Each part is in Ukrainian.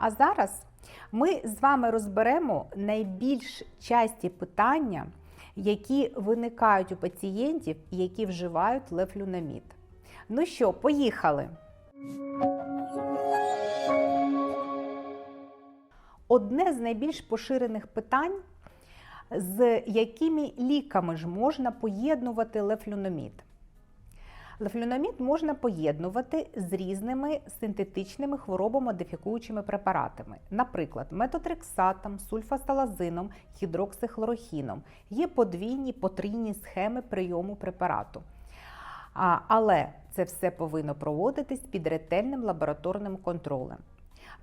А зараз ми з вами розберемо найбільш часті питання, які виникають у пацієнтів, які вживають лефлюнамід. Ну що, поїхали! Одне з найбільш поширених питань, з якими ліками ж можна поєднувати лефлюнамід. Лефлюнамід можна поєднувати з різними синтетичними хворобомодифікуючими препаратами, наприклад, метотрексатом, сульфасталазином, гідроксихлорохіном. Є подвійні потрійні схеми прийому препарату. Але це все повинно проводитись під ретельним лабораторним контролем.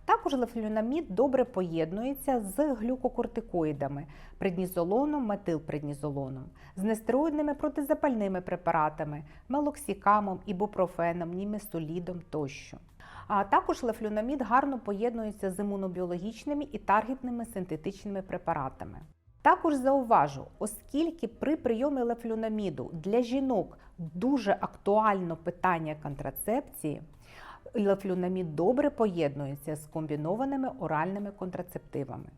Також лефлюнамід добре поєднується з глюкокортикоїдами, преднізолоном, метилпреднізолоном, з нестероїдними протизапальними препаратами, мелоксікамом, ібупрофеном, німесолідом тощо. А також лефлюнамід гарно поєднується з імунобіологічними і таргетними синтетичними препаратами. Також зауважу, оскільки при прийомі лефлюнаміду для жінок дуже актуально питання контрацепції, лефлюнамід добре поєднується з комбінованими оральними контрацептивами.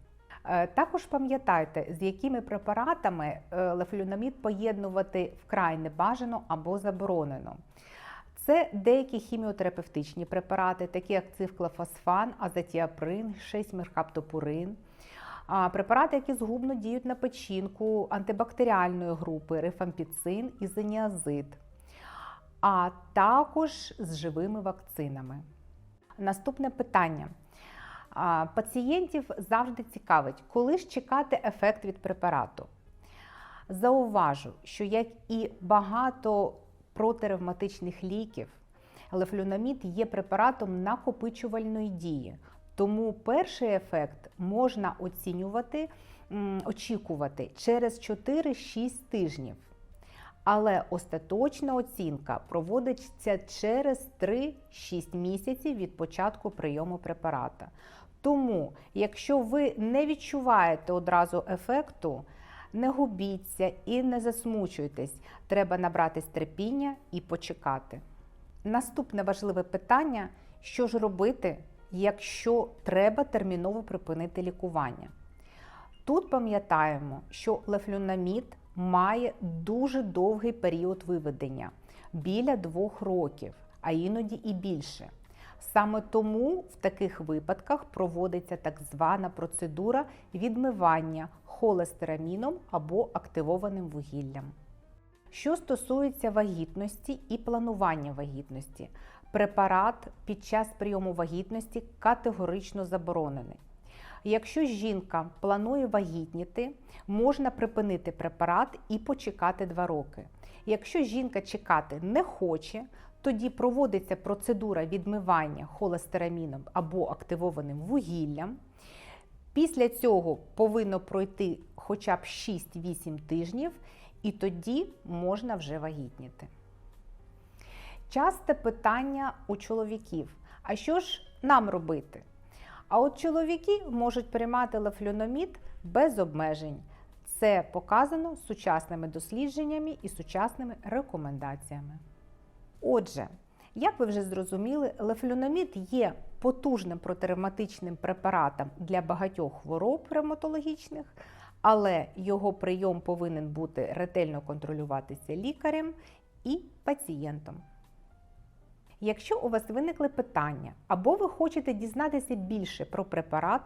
Е, Також пам'ятайте, з якими препаратами е, лефлюнамід поєднувати вкрай небажано або заборонено. Це деякі хіміотерапевтичні препарати, такі як цифклофосфан, азатіаприн, 6-меркаптопурин, а препарати, які згубно діють на печінку антибактеріальної групи, рифампіцин і зеніазид а також з живими вакцинами. Наступне питання. Пацієнтів завжди цікавить, коли ж чекати ефект від препарату. Зауважу, що як і багато протиревматичних ліків, лефлюнамід є препаратом накопичувальної дії. Тому перший ефект можна оцінювати, очікувати через 4-6 тижнів. Але остаточна оцінка проводиться через 3-6 місяців від початку прийому препарата. Тому, якщо ви не відчуваєте одразу ефекту, не губіться і не засмучуйтесь. Треба набратись терпіння і почекати. Наступне важливе питання: що ж робити, якщо треба терміново припинити лікування? Тут пам'ятаємо, що лефлюнамід має дуже довгий період виведення біля двох років, а іноді і більше. Саме тому в таких випадках проводиться так звана процедура відмивання холестераміном або активованим вугіллям. Що стосується вагітності і планування вагітності, препарат під час прийому вагітності категорично заборонений. Якщо жінка планує вагітніти, можна припинити препарат і почекати 2 роки. Якщо жінка чекати не хоче, тоді проводиться процедура відмивання холестераміном або активованим вугіллям. Після цього повинно пройти хоча б 6-8 тижнів, і тоді можна вже вагітніти. Часте питання у чоловіків: а що ж нам робити? А от чоловіки можуть приймати лефлюномід без обмежень. Це показано сучасними дослідженнями і сучасними рекомендаціями. Отже, як ви вже зрозуміли, лефлюномід є потужним протиревматичним препаратом для багатьох хвороб ревматологічних, але його прийом повинен бути ретельно контролюватися лікарем і пацієнтом. Якщо у вас виникли питання або ви хочете дізнатися більше про препарат,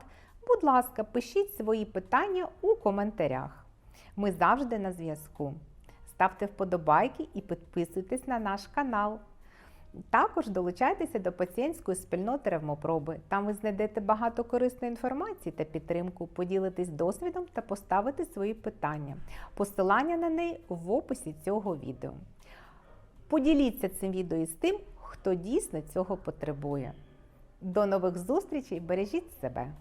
будь ласка, пишіть свої питання у коментарях. Ми завжди на зв'язку. Ставте вподобайки і підписуйтесь на наш канал. Також долучайтеся до пацієнтської спільноти ревмопроби. Там ви знайдете багато корисної інформації та підтримку, поділитесь досвідом та поставити свої питання. Посилання на неї в описі цього відео. Поділіться цим відео із тим, хто дійсно цього потребує. До нових зустрічей! Бережіть себе!